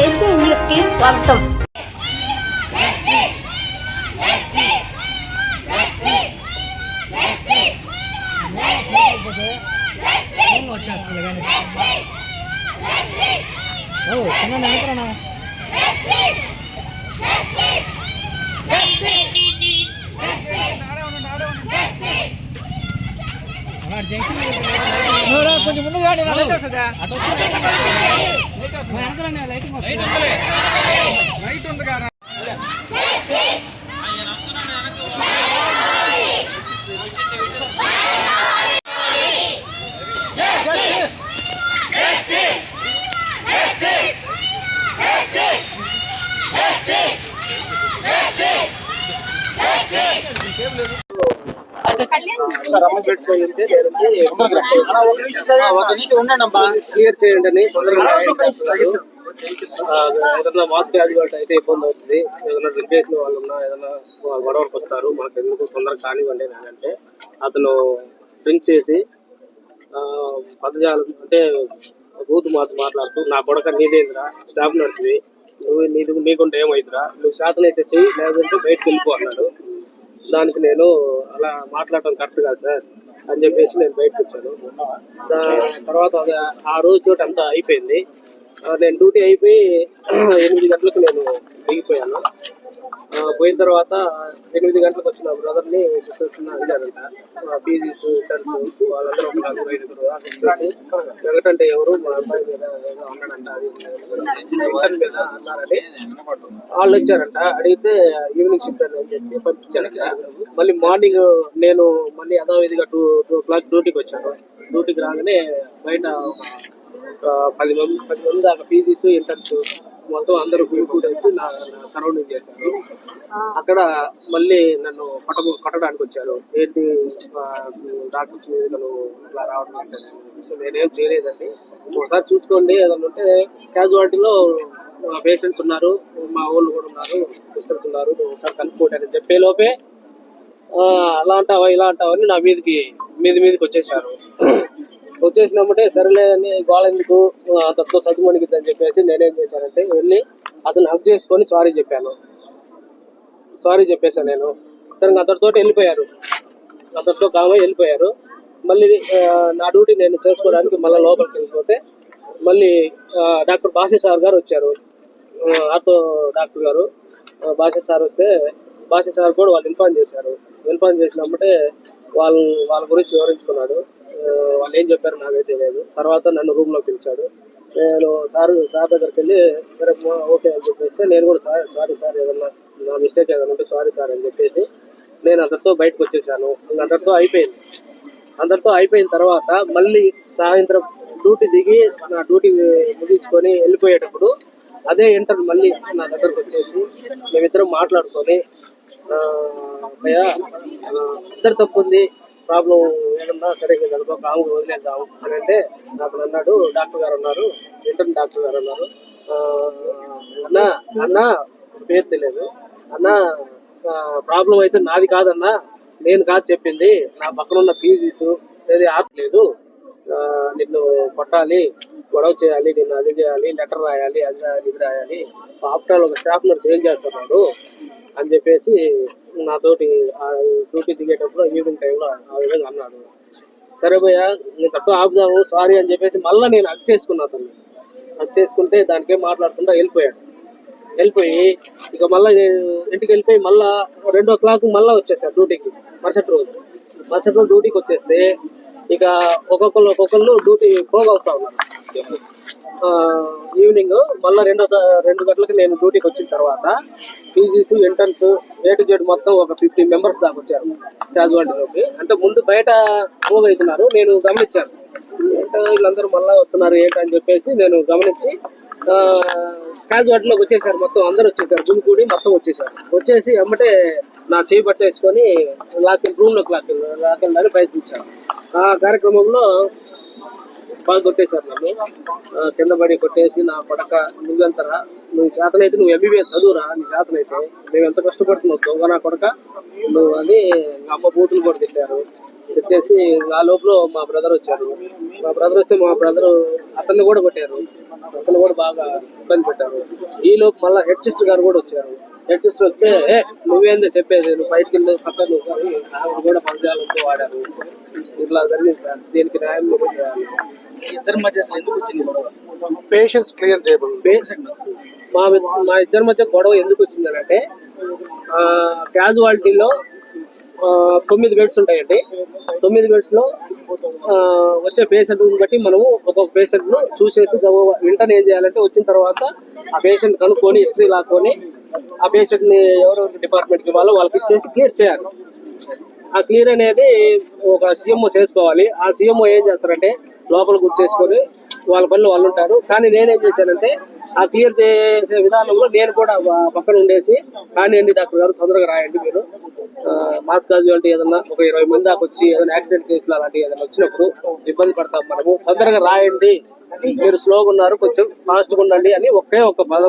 AC న్యూస్కి స్వాగతం. Junction కొంచెం ముందు కానీ అటు వస్తుంది లైట్ ఉంది కదా. ఒక నిమిషం ఉండండి అమ్మా క్లియర్ చేయండి అని ఏదైనా మాస్ క్యాజువాలిటీ అయితే ఇబ్బంది అవుతుంది ఏదైనా రిపేషన్ వాళ్ళు ఉన్నా ఏదైనా గొడవలకు వస్తారు మనకు ఎందుకు తొందరగా కానివ్వండి అని అంటే అతను డ్రింక్ చేసి ఆ, పదజాలం అంటే బూత్ మాట మాట్లాడుతూ నా కొడక నీదేంద్రా స్టాఫ్ నర్స్వి నువ్వు నీకు నీకుంటే ఏమైందిరా నువ్వు శాతం అయితే చెయ్యి లేదంటే బయటకు వెళ్ళిపో అన్నాడు దానికి నేను అలా మాట్లాడటం కరెక్ట్ కాదు సార్ అని చెప్పేసి నేను బయటకు వచ్చాను. తర్వాత ఆ రోజు తోటి అంతా అయిపోయింది. నేను డ్యూటీ అయిపోయి ఎనిమిది గంటలకు నేను దిగిపోయాను. పోయిన తర్వాత ఎనిమిది గంటలకు వచ్చిన బ్రదర్ని సిస్టర్స్ అడిగారంట పీజీస్ టర్న్స్ వాళ్ళందరూ ఒక నలుగురు ఐదుగురు సిస్టర్స్ వెంకటంటే ఎవరు మా అబ్బాయి మీద ఏదో అన్నాడంట అది మీద అన్నారని వాళ్ళు వచ్చారంట. అడిగితే ఈవినింగ్ షిఫ్ట్ అని చెప్పి పంపించారంట. మళ్ళీ మార్నింగ్ నేను మళ్ళీ యథావిధిగా టూ టూ క్లాక్ డ్యూటీకి వచ్చాను. డ్యూటీకి రాగానే బయట ఒక పది మంది పది మంది దాకా పీజీస్ ఇంటర్న్స్ మొత్తం అందరూ కూడేసి నా సరౌండింగ్ చేశారు. అక్కడ మళ్ళీ నన్ను కొట్ట కొట్టడానికి వచ్చారు. ఏంటి డాక్టర్స్ మీద ఇట్లా రావడం అంటే నేనేం చేయలేదండి. ఒకసారి చూసుకోండి ఏదన్నా ఉంటే క్యాజువాలిటీలో పేషెంట్స్ ఉన్నారు మా వాళ్ళు కూడా ఉన్నారు సిస్టర్స్ ఉన్నారు ఒకసారి కనుక్కోండి చెప్పే లోపే అలా అంటావా ఇలా అంటావా నా మీదకి మీద మీదకి వచ్చేసారు వచ్చేసినప్పుడే సరేలే అని గోళ అంతతో చదువుమణిగిద్ది చెప్పేసి నేనేం చేశానంటే వెళ్ళి అతను హక్ చేసుకొని సారీ చెప్పాను. సారీ చెప్పేశాను నేను. సరే ఇంకా అతడితో వెళ్ళిపోయారు. అతడితో కామై వెళ్ళిపోయారు. మళ్ళీ నా డ్యూటీ నేను చేసుకోవడానికి మళ్ళీ లోపలికి వెళ్ళిపోతే మళ్ళీ డాక్టర్ బాషే సార్ గారు వచ్చారు. ఆటో డాక్టర్ గారు. బాషే సార్ వస్తే బాషే సార్ కూడా వాళ్ళు ఇన్ఫార్మ్ చేశారు. ఇన్ఫార్మ్ చేసినప్పుడే వాళ్ళు వాళ్ళ గురించి వివరించుకున్నాడు. వాళ్ళు ఏం చెప్పారు నాకైతే తెలియదు. తర్వాత నన్ను రూమ్లో పిలిచాడు. నేను సార్ సార్ దగ్గరికి వెళ్ళి సరే ఓకే అని చెప్పేస్తే నేను కూడా సార్ సారీ సార్ ఏదన్నా నా మిస్టేక్ ఏదైనా ఉంటే సారీ సార్ అని చెప్పేసి నేను అందరితో బయటకు వచ్చేసాను. అందరితో అయిపోయింది. అందరితో అయిపోయిన తర్వాత మళ్ళీ సాయంత్రం డ్యూటీ దిగి నా డ్యూటీ ముగించుకొని వెళ్ళిపోయేటప్పుడు అదే ఇంటర్ మళ్ళీ నా దగ్గరకు వచ్చేసి మేమిద్దరం మాట్లాడుకొని అయ్యా భయ్యా ఇద్దరు తప్పు ఉంది. ప్రాబ్లం ఏదన్నా సరే అనుకో కాము వదిలేద్దాం అని అంటే అతను అన్నాడు. డాక్టర్ గారు ఉన్నారు. ఇంటర్ డాక్టర్ గారు ఉన్నారు. అన్న అన్న పేరు తెలియదు. అన్న ప్రాబ్లం అయితే నాది కాదన్నా నేను కాదు చెప్పింది. నా పక్కన ఉన్న ఫీజీస్ ఏది ఆపలేదు నిన్ను కొట్టాలి గొడవ చేయాలి నిన్ను అది చేయాలి లెటర్ రాయాలి అది రాయాలి ఇది రాయాలి. ఆఫ్టర్ ఒక స్టాఫ్ నర్స్ ఏం చేస్తున్నాడు అని చెప్పేసి నాతోటి డ్యూటీ దిగేటప్పుడు ఈవినింగ్ టైంలో ఆ విధంగా అన్నాడు. సరే భయ్య నేను తక్కువ ఆపుదాము సారీ అని చెప్పేసి మళ్ళీ నేను హక్ చేసుకున్నా అతన్ని. హక్ చేసుకుంటే దానికేం మాట్లాడకుండా వెళ్ళిపోయాడు. వెళ్ళిపోయి ఇక మళ్ళీ ఇంటికి వెళ్ళిపోయి మళ్ళీ రెండో క్లాక్ మళ్ళీ వచ్చేసారు డ్యూటీకి మరుసటి రోజు. మరుసటి రోజు డ్యూటీకి వచ్చేస్తే ఇక ఒక్కొక్కరు ఒక్కొక్కరు డ్యూటీ పోగవుతా ఉన్నారు. ఆ, ఈవినింగ్ మళ్ళీ రెండో రెండు గంటలకు నేను డ్యూటీకి వచ్చిన తర్వాత PGs interns A to Z మొత్తం ఒక ఫిఫ్టీ మెంబర్స్ దాకా వచ్చారు క్యాజువాలిటీలోకి అంటే ముందు బయట పోగవుతున్నారు నేను గమనించాను. ఏంటో వీళ్ళందరూ మళ్ళీ వస్తున్నారు ఏంటని చెప్పేసి నేను గమనించి క్యాజువాలిటీలోకి వచ్చేసారు. మొత్తం అందరూ వచ్చేసారు. గుమికూడి మొత్తం వచ్చేసారు. వచ్చేసి అమ్మటే నా చేయి పట్టేసుకొని లాకెన్ రూమ్లోకి లాకెన్ లాకెన్ దాన్ని ప్రయత్నించాను. ఆ కార్యక్రమంలో బాగా కొట్టేశారు నన్ను కింద పడి కొట్టేసి నా పడక నువ్వెంతరా నువ్వు చేతనైతే నువ్వు ఎంబీబీఎస్ చదువురా నీ చేతనైతే. మేము ఎంత కష్టపడుతున్నావు? దొంగ నా కొడక? నువ్వు అని నా అమ్మ బూతులు కూడా తిట్టారు. ఎత్తేసి ఆ లోపల మా బ్రదర్ వచ్చారు. మా బ్రదర్ వస్తే మా బ్రదర్ అతన్ని కూడా కొట్టారు. అతను కూడా బాగా ఇబ్బంది పెట్టారు. ఈ లోపు మళ్ళీ హెడ్ సిస్టర్ గారు కూడా వచ్చారు. హెడ్ సిస్టర్ వస్తే నువ్వేందో చెప్పేది? నువ్వు బయటికి వెళ్ళి పక్కన నువ్వు కూడా పదజాలంతో వాడారు. ఇట్లా జరిగింది సార్. దీనికి న్యాయం ఇద్దరి మధ్య ఎందుకు వచ్చింది? పేషెంట్స్ క్లియర్ చేయబడి బేసిక్ మా మా ఇద్దరి మధ్య గొడవ ఎందుకు వచ్చిందనంటే క్యాజువాలిటీలో తొమ్మిది బెడ్స్ ఉంటాయండి. తొమ్మిది బెడ్స్లో ఆ, వచ్చే పేషెంట్ని బట్టి మనము ఒక్కొక్క పేషెంట్ను చూసేసి వెంటనే ఏం చేయాలంటే వచ్చిన తర్వాత ఆ పేషెంట్ కనుక్కొని హిస్టరీ లాక్కొని ఆ పేషెంట్ని ఎవరెవరి డిపార్ట్మెంట్కి ఇవ్వాలో వాళ్ళకి ఇచ్చేసి క్లియర్ చేయాలి. ఆ క్లియర్ అనేది ఒక సీఎంఓ చేసుకోవాలి. ఆ సీఎంఓ ఏం చేస్తారంటే లోపల గుర్తేసుకొని వాళ్ళ పనులు వాళ్ళు ఉంటారు. కానీ నేనేం చేశానంటే ఆ క్లియర్ చేసే విధానంలో నేను కూడా పక్కన ఉండేసి కానివ్వండి డాక్టర్ గారు తొందరగా రాయండి మీరు. ఆ, మాస్ కాజువాలిటీ ఏదన్నా ఒక ఇరవై మంది దాకా వచ్చి ఏదైనా యాక్సిడెంట్ కేసులు అలాంటివి ఏదైనా వచ్చినప్పుడు ఇబ్బంది పడతాం మనము. తొందరగా రాయండి. మీరు స్లోగా ఉన్నారు కొంచెం ఫాస్ట్గా ఉండండి అని ఒకే ఒక పదం